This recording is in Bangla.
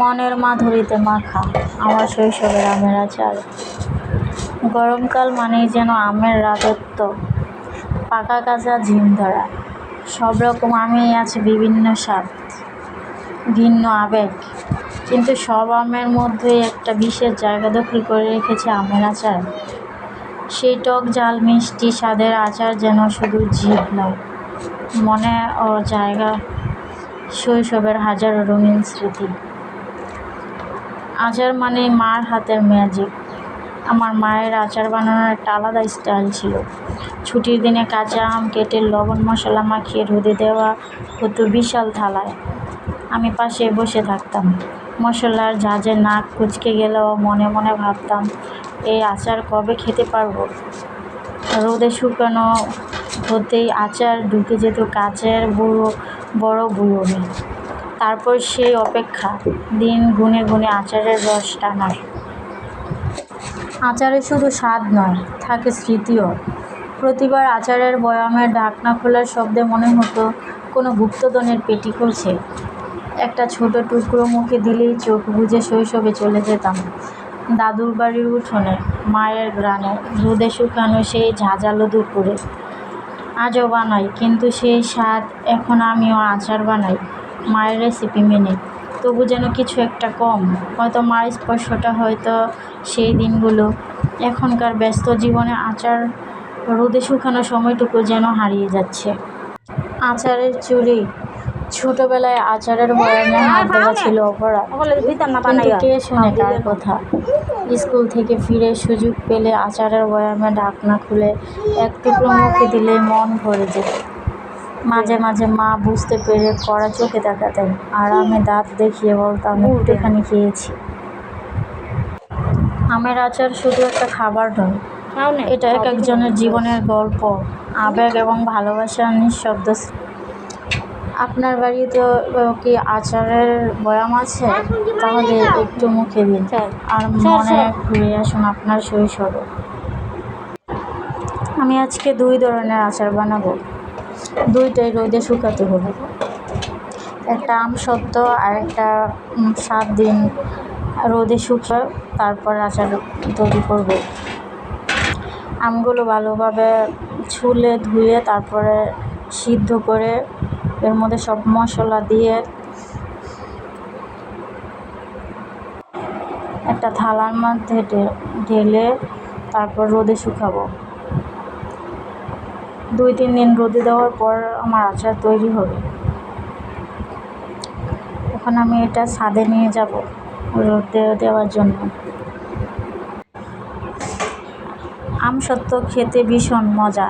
মনের মাধুরীতে মাখা, আমার শৈশবের আমের আচার। গরমকাল মানেই যেন আমের রাজত্ব, পাকা কাঁচা ঝিম ধরা। সব রকম আমেই আছে বিভিন্ন স্বাদ ভিন্ন আবেগ। কিন্তু সব আমের মধ্যেই একটা বিশেষ জায়গা দখল করে রেখেছে আমের আচার। সেই টক জাল মিষ্টি স্বাদের আচার যেন শুধু জিভ নয়, মনে ও জায়গা শৈশবের হাজারো রঙিন স্মৃতি। আচার মানে মার হাতের ম্যাজিক আমার মায়ের আচার বানানোর একটা আলাদা স্টাইল ছিল। ছুটির দিনে কাঁচা আম কেটে লবণ মশলা মাখিয়ে রোদে দেওয়া হতো বিশাল থালায়। আমি পাশে বসে থাকতাম। মশলার ঝাঁঝে নাক কুচকে গেলেও মনে মনে ভাবতাম, এই আচার কবে খেতে পারব? রোদে শুকানো হতেই আচার ঢুকে যেত কাচের বুড়ো, বড় বুড়োনি তারপর সেই অপেক্ষা। দিন গুনে গুনে আচারের রস টানার আচারে শুধু স্বাদ নয়, থাকে স্মৃতিও। প্রতিবার আচারের বয়ামের ঢাকনা খোলার শব্দে মনে হতো কোনো গুপ্তধনের পেটি খুলছে। একটা ছোট টুকরো মুখে দিলেই চোখ বুজে শৈশবে চলে যেতাম। দাদুর বাড়ির উঠোনে, মায়ের গ্রানে, রোদে শুকানো সেই ঝাঁঝালো দুপুরে। আজও বানাই, কিন্তু সেই স্বাদ এখন আমিও আচার বানাই। মায়ের রেসিপি মেনে। তবু যেন কিছু একটা কম। হয়তো মায়ের স্পর্শটা হয়তো সেই দিনগুলো। এখনকার ব্যস্ত জীবনে আচার রোদে শুকানো সময়টুকু যেন হারিয়ে যাচ্ছে। আচারের চুরি ছোটবেলায় আচারের বয়ামে হাত দেওয়া ছিল অপরাধ। শুনে কথা? স্কুল থেকে ফিরে সুযোগ পেলে আচারের বয়ামে ঢাকনা খুলে এক টুকরো দিলে মন ভরে যেত। মাঝে মাঝে মা বুঝতে পেরে কড়া চোখে তাকাতেন। আর আমি দাঁত দেখিয়ে বলতাম, একটুখানি খেয়েছি। আমের আচার শুধু একটা খাবার নয়, এটা এক একজনের জীবনের গল্প, আবেগ এবং ভালোবাসার নিঃশব্দ। আপনার বাড়িতেও কি আচারের বয়াম আছে? তাহলে একটু মুখে দিন, আর মনে ঘুরে আসুন আপনার শৈশবে। আমি আজকে দুই ধরনের আচার বানাবো। দুইটাই রোদে শুকাতে হবে। একটা আম সত্ত্ব আর একটা সাত দিন রোদে শুকা তারপর আচার তৈরি করব। আমগুলো ভালোভাবে ছুলে ধুয়ে তারপরে সিদ্ধ করে এর মধ্যে সব মশলা দিয়ে একটা থালার মধ্যে ঢেলে তারপর রোদে শুকাবো। দুই তিন দিন রোদে দেওয়ার পর আমার আচার তৈরি হবে। এখন আমি এটা ছাদে নিয়ে যাব রোদে দেওয়ার জন্য। আম সত্য খেতে ভীষণ মজা।